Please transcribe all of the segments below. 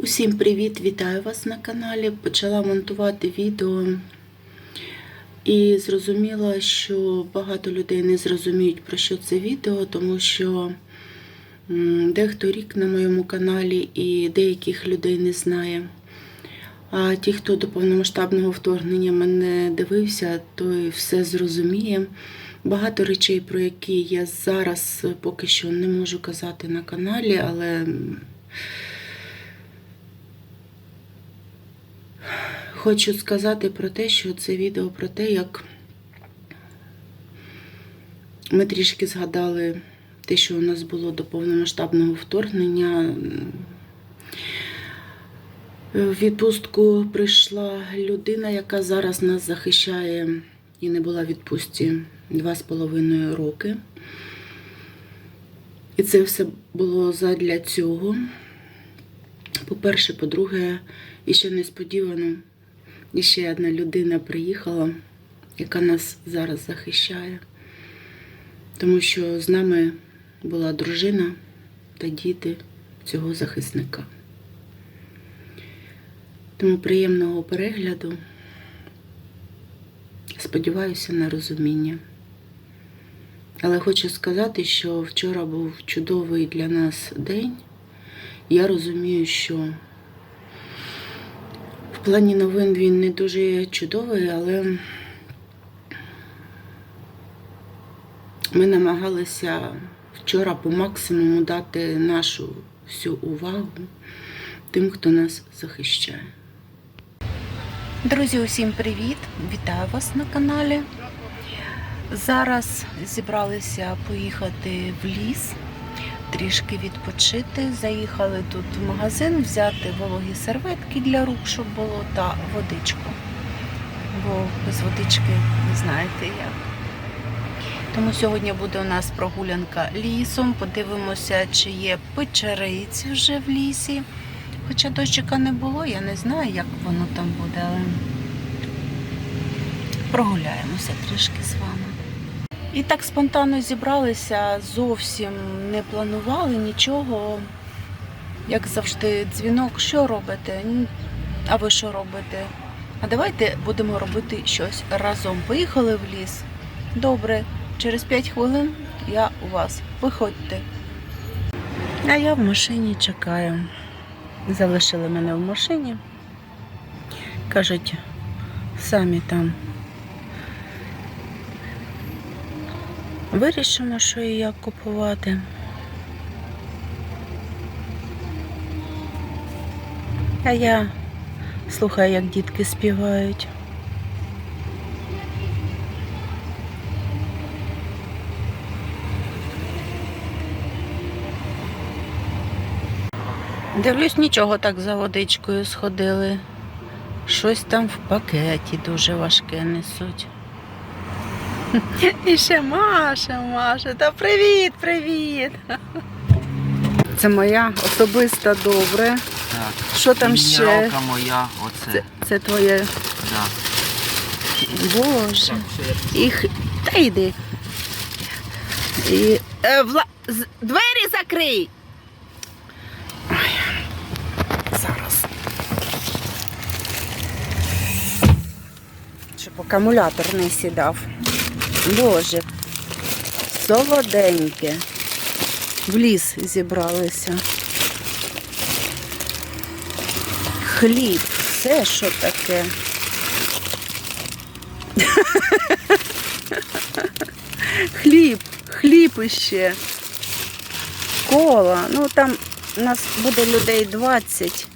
Усім привіт! Вітаю вас на каналі. Почала монтувати відео і зрозуміла, що багато людей не зрозуміють, про що це відео, тому що дехто рік на моєму каналі і деяких людей не знає. А ті, хто до повномасштабного вторгнення мене дивився, той все зрозуміє. Багато речей, про які я зараз поки що не можу казати на каналі, але м, Хочу сказати про те, що це відео про те, як ми трішки згадали те, що у нас було до повномасштабного вторгнення. В відпустку прийшла людина, яка зараз нас захищає і не була в відпустці два з половиною роки. І це все було задля цього. По-перше, по-друге, і ще несподівано, і ще одна людина приїхала, яка нас зараз захищає. Тому що з нами була дружина та діти цього захисника. Тому приємного перегляду. Сподіваюся на розуміння. Але хочу сказати, що вчора був чудовий для нас день. Я розумію, що плані новин він не дуже чудовий, але ми намагалися вчора по максимуму дати нашу всю увагу тим, хто нас захищає. Друзі, усім привіт! Вітаю вас на каналі. Зараз зібралися поїхати в ліс, трішки відпочити. Заїхали тут в магазин взяти вологі серветки для рук, щоб було, та водичку. Бо без водички ви знаєте як. Тому сьогодні буде у нас прогулянка лісом. Подивимося, чи є печериці вже в лісі. Хоча дощика не було, я не знаю, як воно там буде, але прогуляємося трішки з вами. І так спонтанно зібралися, зовсім не планували нічого. Як завжди, дзвінок, що робите? А ви що робите? А давайте будемо робити щось разом. Поїхали в ліс. Добре, через 5 хвилин я у вас. Виходьте. А я в машині чекаю. Залишили мене в машині. Кажуть, самі там вирішимо, що і як купувати. А я слухаю, як дітки співають. Дивлюсь, нічого так за водичкою сходили. Щось там в пакеті дуже важке несуть. І ще Маша, Маша, та привіт, привіт. Це моя особиста добре. Так. Що там ще? Мінералка моя, оце. Це, це твоє. Да. Боже. Їх. Та йди. І... Е, вла... з- Двері закрий. Ой. Зараз. Щоб акумулятор не сідав. Боже. Солоденьке. В ліс зібралися. Хліб. Це що таке? Хліб, хліб іще. Кола. Ну там у нас буде людей 20.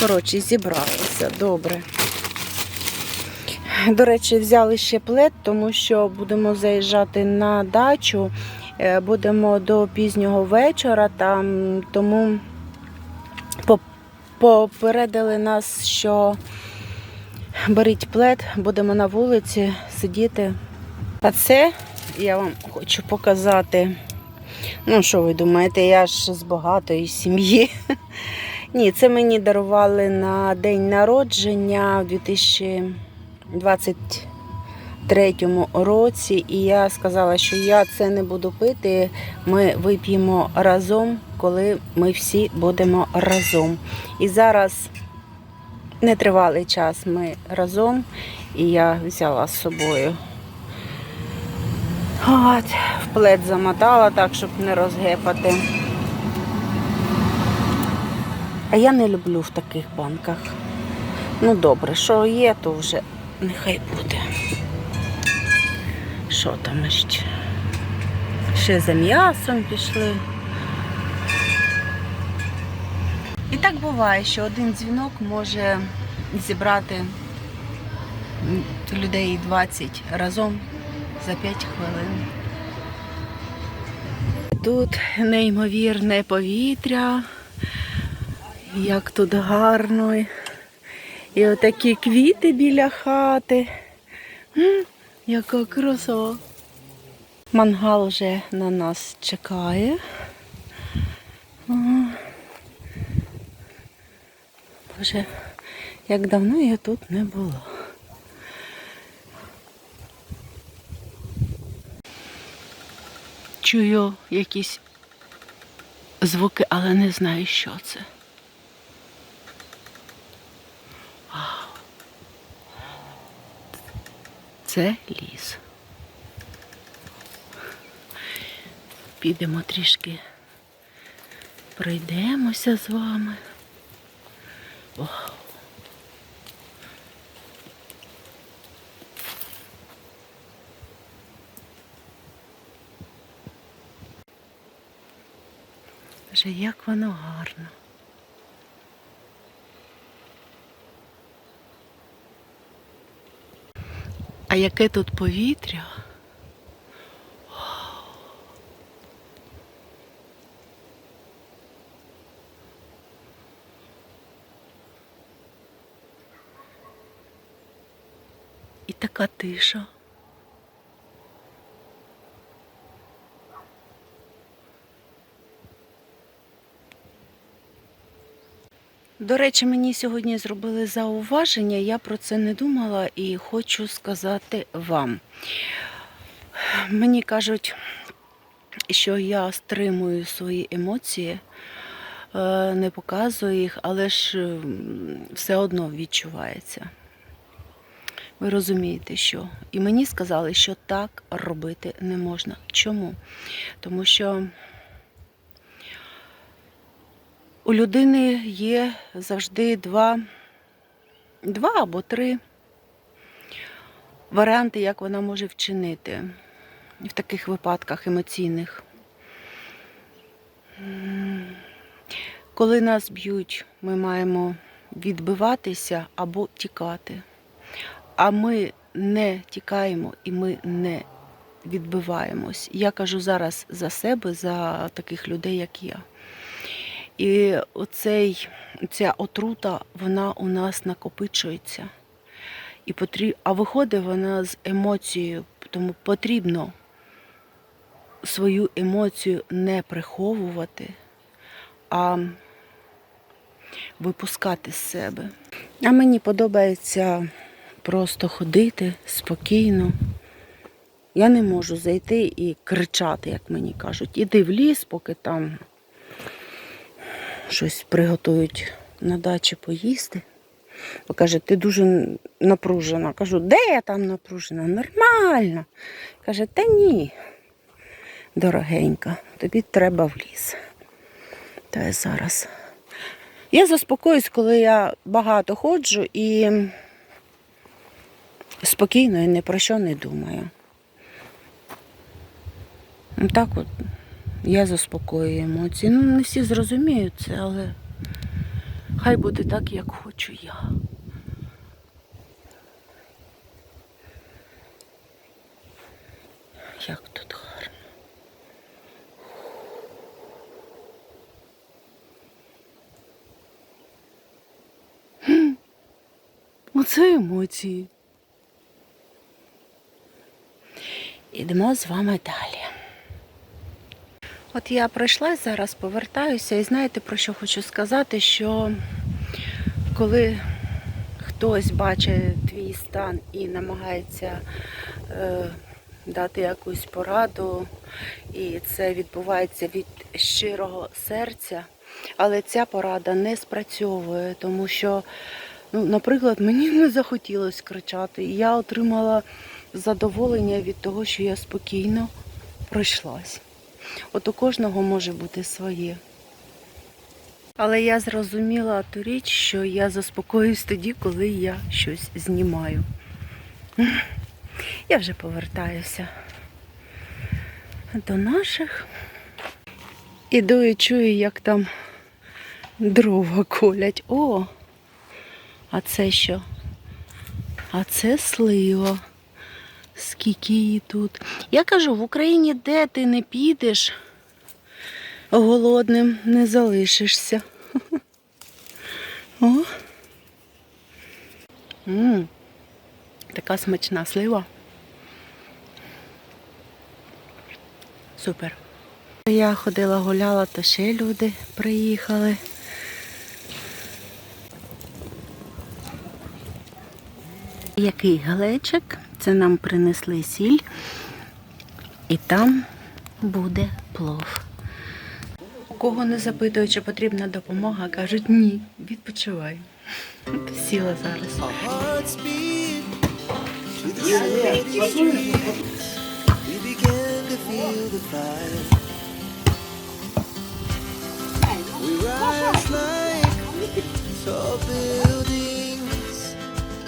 Коротше, зібралися. Добре. До речі, взяли ще плед, тому що будемо заїжджати на дачу, е, будемо до пізнього вечора, там, тому попередили нас, що беріть плед, будемо на вулиці сидіти. А це я вам хочу показати. Ну, що ви думаєте, я ж з багатої сім'ї. Ні, це мені дарували на день народження в 2000 23-му році, і я сказала, що я це не буду пити. Ми вип'ємо разом, коли ми всі будемо разом. І зараз нетривалий час ми разом, і я взяла з собою. От, в плед замотала так, щоб не розгепати. А я не люблю в таких банках. Ну добре, що є, то вже нехай буде. Що там ще? Ще за м'ясом пішли. І так буває, що один дзвінок може зібрати людей 20 разом за 5 хвилин. Тут неймовірне повітря, як тут гарно. І отакі квіти біля хати. Яка краса. Мангал вже на нас чекає. Боже, як давно я тут не була. Чую якісь звуки, але не знаю, що це. Це ліс. Підемо трішки пройдемося з вами. Вау. Боже, як воно гарно. А яке тут повітря? І така тиша. До речі, мені сьогодні зробили зауваження, я про це не думала і хочу сказати вам. Мені кажуть, що я стримую свої емоції, е, не показую їх, але ж все одно відчувається. Ви розумієте, що. І мені сказали, що так робити не можна. Чому? Тому що у людини є завжди два, два або три варіанти, як вона може вчинити в таких випадках емоційних. Коли нас б'ють, ми маємо відбиватися або тікати. А ми не тікаємо і ми не відбиваємось. Я кажу зараз за себе, за таких людей, як я. І оцей, ця отрута, вона у нас накопичується. І потріб... А виходить вона з емоцією, тому потрібно свою емоцію не приховувати, а випускати з себе. А мені подобається просто ходити спокійно. Я не можу зайти і кричати, як мені кажуть. Іди в ліс, поки там щось приготують на дачі поїсти. Каже, ти дуже напружена. Кажу, де я там напружена? Нормально. Каже, та ні, дорогенька, тобі треба в ліс. Та я зараз. Я заспокоюсь, коли я багато ходжу і спокійно і ні про що не думаю. Ну, Так от я заспокоюю емоції. Ну, не всі зрозуміють це, але хай буде так, як хочу я. Як тут гарно. Оце емоції. Ідемо з вами далі. От я пройшла зараз, повертаюся, і знаєте про що хочу сказати, що коли хтось бачить твій стан і намагається е, дати якусь пораду, і це відбувається від щирого серця. Але ця порада не спрацьовує, тому що, ну, наприклад, мені не захотілося кричати. І я отримала задоволення від того, що я спокійно пройшлась. От у кожного може бути своє. Але я зрозуміла ту річ, що я заспокоюсь тоді, коли я щось знімаю. Я вже повертаюся до наших. Іду і чую, як там дрова колять. О! А це що? А це слива. Скільки її тут. Я кажу, в Україні де ти не підеш, голодним не залишишся. О. м Така смачна слива. Супер. Я ходила гуляла, то ще люди приїхали. Який глечик? Це нам принесли сіль. І там буде плов. У кого не запитують, чи потрібна допомога, кажуть ні, відпочивай. Сіла зараз. We fire. We rise like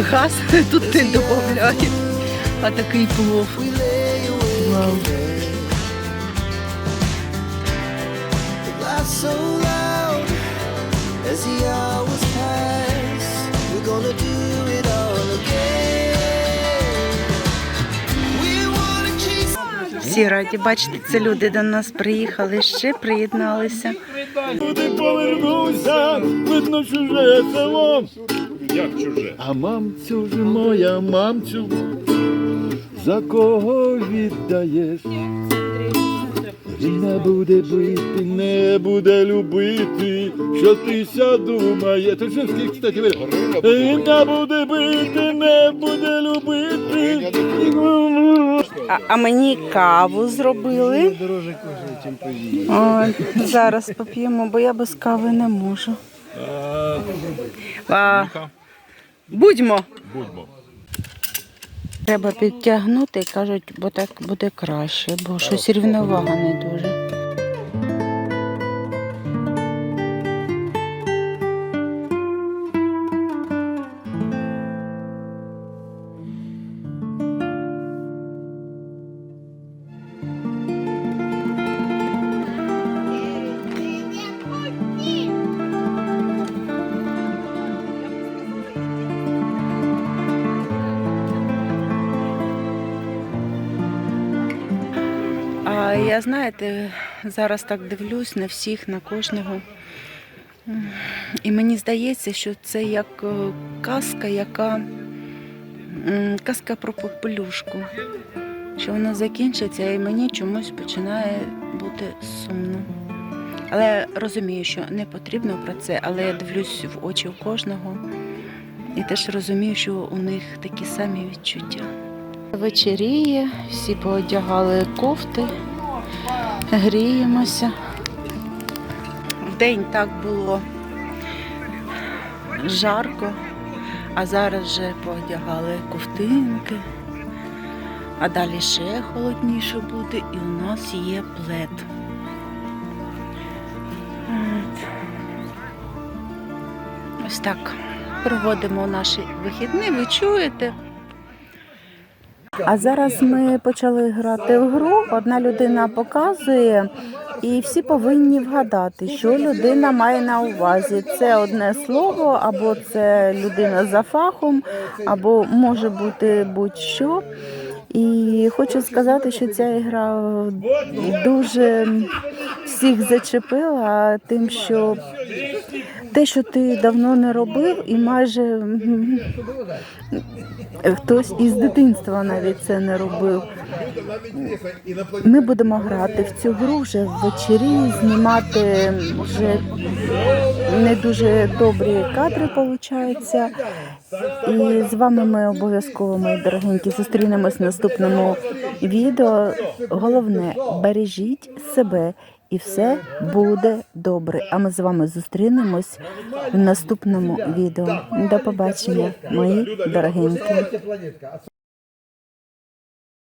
Газ тут не додають. А такий плов. Chase. Всі раді бачити, це люди до нас приїхали, ще приєдналися. Куди повернуся, видно чуже село. Як чуже? А мамцю ж моя, мамцю, за кого віддаєш? Він не буде бити, не буде любити, що ти ся думає. Ти ж скільки, кстати, ви- Він не буде бити, не буде любити. А, а мені каву зробили. О, зараз поп'ємо, бо я без кави не можу. А, будьмо. Будьмо. Треба підтягнути, кажуть, бо так буде краще, бо щось рівновага не дуже. А я знаєте, зараз так дивлюсь на всіх, на кожного. І мені здається, що це як е, казка, яка казка про попелюшку. Що вона закінчиться, і мені чомусь починає бути сумно. Але розумію, що не потрібно про це, але я дивлюсь в очі у кожного і теж розумію, що у них такі самі відчуття. Вечеріє, всі поодягали кофти, гріємося. Вдень так було жарко, а зараз вже поодягали ковтинки, а далі ще холодніше буде, і у нас є плед. Ось так. проводимо наші вихідні, ви чуєте. А зараз ми почали грати в гру. Одна людина показує, і всі повинні вгадати, що людина має на увазі. Це одне слово, або це людина за фахом, або може бути будь-що. І хочу сказати, що ця гра дуже всіх зачепила тим, що те, що ти давно не робив, і майже хтось із дитинства навіть це не робив. Ми будемо грати в цю гру вже ввечері, знімати вже не дуже добрі кадри, виходить. І з вами ми обов'язково, мої дорогенькі, зустрінемось в наступному відео. Головне, бережіть себе і все буде добре. А ми з вами зустрінемось в наступному відео. До побачення, мої дорогенькі.